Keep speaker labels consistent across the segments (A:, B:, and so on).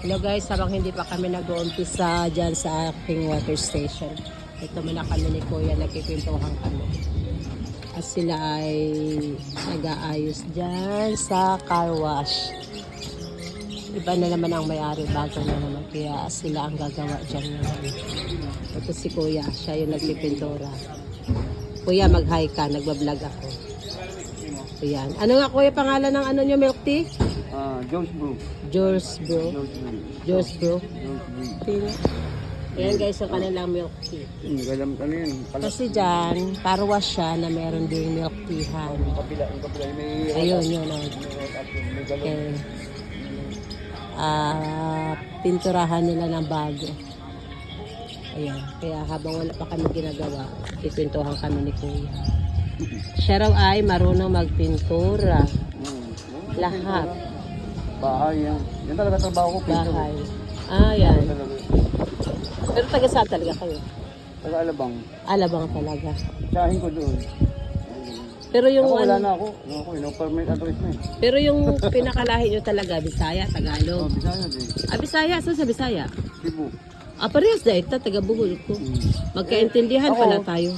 A: Hello guys, habang hindi pa kami nag-uumpisa dyan sa aking water station. Ito muna kami ni Kuya, nagkikwentuhan kami. At sila ay nag-aayos dyan sa car wash. Iba na naman ang may-ari, bago na naman. Kaya sila ang gagawa dyan ngayon. Ito si Kuya, siya yung nagpipintura. Kuya, mag-hi ka, nagbablog ako. Ayan. Ano nga kuya pangalan ng ano nyo, milk tea?
B: Jones Brew.
A: George bro.
B: Jones Brew.
A: George bro.
B: Jones Brew.
A: Tingnan. Ayan guys, yung kanilang milk tea.
B: Hmm, galam ano yun. Pala,
A: Kasi dyan, parwas siya na meron ding milk teahan.
B: yung kapila, yung kapila, may...
A: Ayun, yun. Oh.
B: May galon.
A: Okay. Ah, pinturahan nila ng bago. Ayan. Kaya habang wala pa kami ginagawa, ipintuhan kami ni Kuya. Siya raw ay marunong magpintura.
B: Hmm.
A: Lahat.
B: Bahay yan. Yan talaga trabaho ko. pinto.
A: Bahay. Ah, yan.
B: Talaga.
A: Pero taga saan talaga kayo?
B: Taga Alabang.
A: Alabang talaga.
B: Tsahin ko doon.
A: Pero yung
B: Ako wala
A: ano,
B: na ako. Ano ako, no permit address na eh.
A: pero yung pinakalahi nyo talaga, Bisaya,
B: Oh,
A: Tagalog.
B: Bisaya din.
A: Ah, Bisaya, saan sa Bisaya?
B: Cebu.
A: Ah, parehas na ito, taga Buhol ko.
B: Hmm.
A: Magkaintindihan
B: Ako,
A: pala tayo.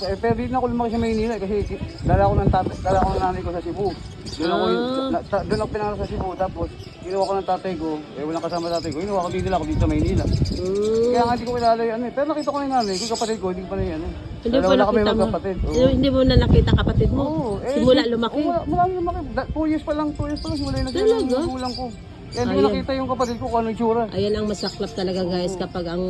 B: Eh, pero di na ako lumaki sa Maynila eh, kasi dala ko ng tatay, dala ko ng nanay ko sa Cebu. Doon ako,
A: Ah.
B: na, ta, doon ako pinangalan sa Cebu, tapos kinuha ko ng tatay ko, eh walang kasama tatay ko, kinuha ko dito ako dito sa Maynila.
A: Mm.
B: Kaya nga hindi ko kilala ano eh. Pero nakita ko na yung nanay ko, yung kapatid ko, hindi ko pa na yan eh.
A: Hindi
B: Dalawa
A: mo
B: kami
A: nakita mo.
B: magkapatid. Oo.
A: Hindi- mo na nakita kapatid mo.
B: Oo, eh,
A: Simula
B: si-
A: lumaki.
B: Oo, nang lumaki. Da, two years pa lang, two years pa lang, simula yung
A: Talaga?
B: yung gulang ko. Kaya hindi ko nakita yung kapatid ko kung ano yung tsura.
A: Ayan ang masaklap talaga guys kapag ang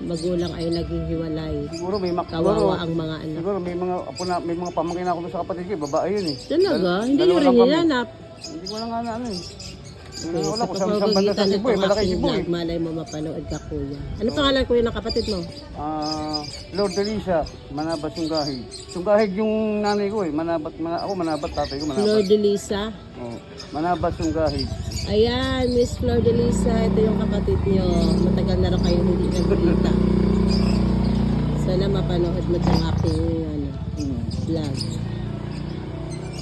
A: magulang ay naghihiwalay.
B: Siguro may mak... Siguro,
A: Kawawa ang mga anak.
B: siguro may mga apo na, may mga pamangkin ako sa kapatid ko, eh, babae yun eh.
A: Talaga?
B: Dal-
A: Hindi nyo rin
B: lang
A: hinanap.
B: Hindi ko na ano eh.
A: Okay,
B: Wala ko sa sa banda sa
A: pamamagitan
B: eh,
A: nitong
B: malaki
A: aking
B: Cebu eh.
A: vlog, malay mo mapanood ka kuya. Ano pangalan kuya ng kapatid mo?
B: Ah, Lord Elisa, Manabat Sungahig. Sungahig yung nanay ko eh, Manabat, mana, ako Manabat, tatay ko Manabat.
A: Flor de Lisa.
B: Oh, Manabat Sungahig.
A: Ayan, Miss Flor de Lisa, ito yung kapatid nyo. Matagal na rin kayo hindi nagkita. Sana mapanood mo itong aking ano, vlog.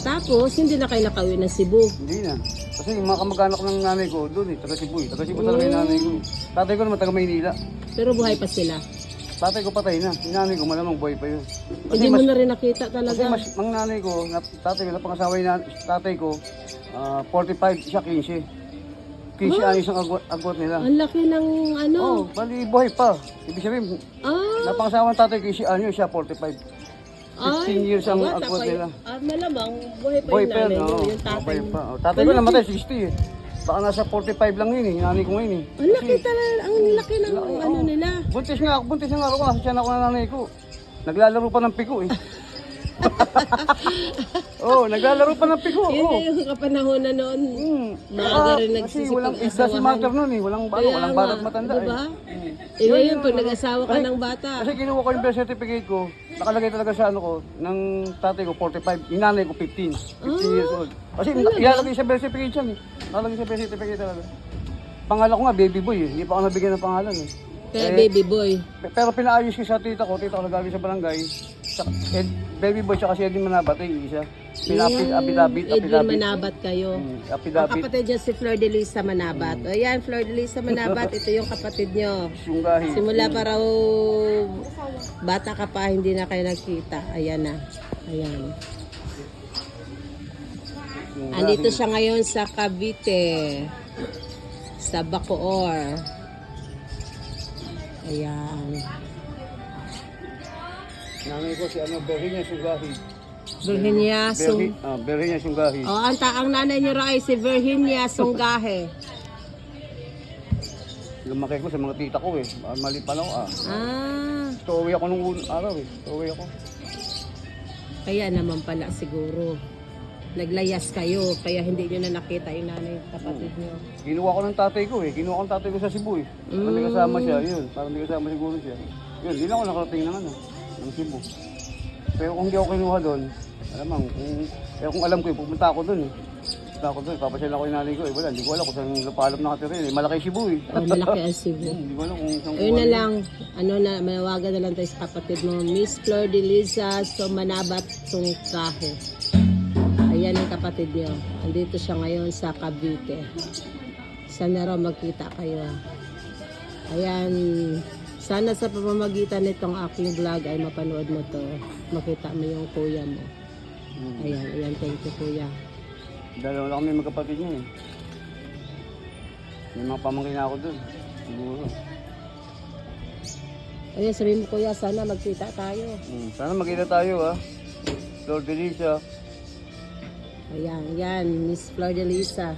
A: Tapos, hindi na kayo nakauwi ng Cebu.
B: Hindi na. Kasi yung mga kamag-anak ng nanay ko, doon eh, taga Cebu eh. Taga Cebu talaga yung nanay ko eh. Tatay ko naman taga Maynila.
A: Pero buhay pa sila.
B: Tatay ko patay na. Yung nanay ko malamang buhay pa yun. Kasi
A: Hindi mo
B: mas,
A: na rin nakita
B: kasi
A: talaga.
B: mas, ang nanay ko, na, tatay ko, napangasawa yung nan- tatay ko, ah, 45, siya 15. 15 anis ang agwat, agwat nila.
A: Ang laki ng ano.
B: Oh, bali buhay pa. Ibig sabihin,
A: Ah,
B: napangasawa ng tatay ko, 15 anyo, siya 45. 15 years ang
A: bata
B: agwat
A: pa
B: nila.
A: Ah, malamang, buhay pa
B: Buhay
A: yung
B: pa yun,
A: nanay mo, yung tatay
B: Buhay
A: mo.
B: pa. Oh, tatay ko namatay, 60 eh. Baka nasa 45 lang yun eh, nanay ko ngayon eh.
A: Ang laki talaga, ang laki ng ano nila.
B: Buntis nga, buntis nga ako, nasa tiyan ako ng nanay ko. Naglalaro pa ng piko eh. oh, naglalaro pa ng piko.
A: Yun
B: Oh.
A: na yung kapanahon na noon.
B: Hmm.
A: Maaga rin
B: Kasi
A: nagsisipag
B: walang isda si
A: asawahan.
B: mother nun eh. Walang, ano, walang
A: nga,
B: balat matanda
A: diba?
B: eh.
A: Eh ngayon, pag nag-asawa ka ng bata,
B: Kasi kinuha ko yung birth certificate ko, nakalagay talaga sa ano ko, ng tatay ko 45, yung nanay ko 15. 15 years old. Kasi ilalagay sa birth certificate yan eh. Nakalagay sa birth certificate talaga. Pangalan ko nga, baby boy eh. Hindi pa ako nabigyan ng pangalan eh.
A: kaya
B: Eh,
A: baby boy.
B: Pe- Pero pinaayos ko sa tita ko, tita ko nagaling sa barangay. Sa, Ed, baby boy siya kasi Edwin Manabat, eh, isa. Pinapit, apidabit,
A: Edwin
B: apidabit.
A: Manabat kayo.
B: Hmm,
A: Ang
B: apidabit,
A: kapatid niya si Flor de Lisa Manabat. O yan, Flor de Lisa Manabat, ito yung kapatid niyo.
B: sunggahi.
A: Simula pa raw bata ka pa, hindi na kayo nagkita. Ayan na. Ayan.
B: Sunggahi.
A: Andito siya ngayon sa Cavite. Sa Bacoor. Ayan.
B: Nanay ko si ano, Berhinia Sunggahi.
A: Virginia Sung...
B: Berhi, ah, Sunggahi.
A: Oh, ang, ta- ang nanay niyo raw ay si Virginia Sunggahe.
B: Lumaki ko sa mga tita ko eh. Ah, Mali pa lang ah.
A: Ah,
B: Stowaway ako nung un- araw eh. Stowaway ako.
A: kaya naman pala siguro. Naglayas kayo, kaya hindi niyo na nakita yung nanay at kapatid niyo.
B: Kinuha ko ng tatay ko eh. Kinuha ko ng tatay ko sa Cebu eh. Parang may kasama siya, yun. Parang may kasama siguro siya. Yun, di na ako nakarating ng ano, ng Cebu. Pero kung hindi ako kinuha doon, alamang, kung, pero kung alam ko eh, pupunta ako doon eh. Pupunta ako doon, papasyal ako yung nanay ko eh. Wala, hindi ko alam kung saan lupalop nakatira eh. Malaki Cebu eh.
A: Oh, malaki ang Cebu.
B: Hindi ko alam kung saan
A: Ayun na lang, ano na, manawagan na lang tayo sa kapatid mo, Miss Flor de Liza, so manabat sungkahe. Ayan ang kapatid niyo. Andito siya ngayon sa Cavite. Sana raw magkita kayo. Ayan, sana sa pamamagitan nitong aking vlog ay mapanood mo to. Makita mo yung kuya mo.
B: Hmm.
A: Ayan, ayan, thank you kuya.
B: Dalawa kami magkapatid niya eh. May mga pamangkin na ako dun. Siguro.
A: Ayan, sabihin mo kuya, sana magkita tayo.
B: Hmm. Sana magkita tayo ha. Lord Delisa.
A: Ayan, ayan, Miss Flor de Lisa.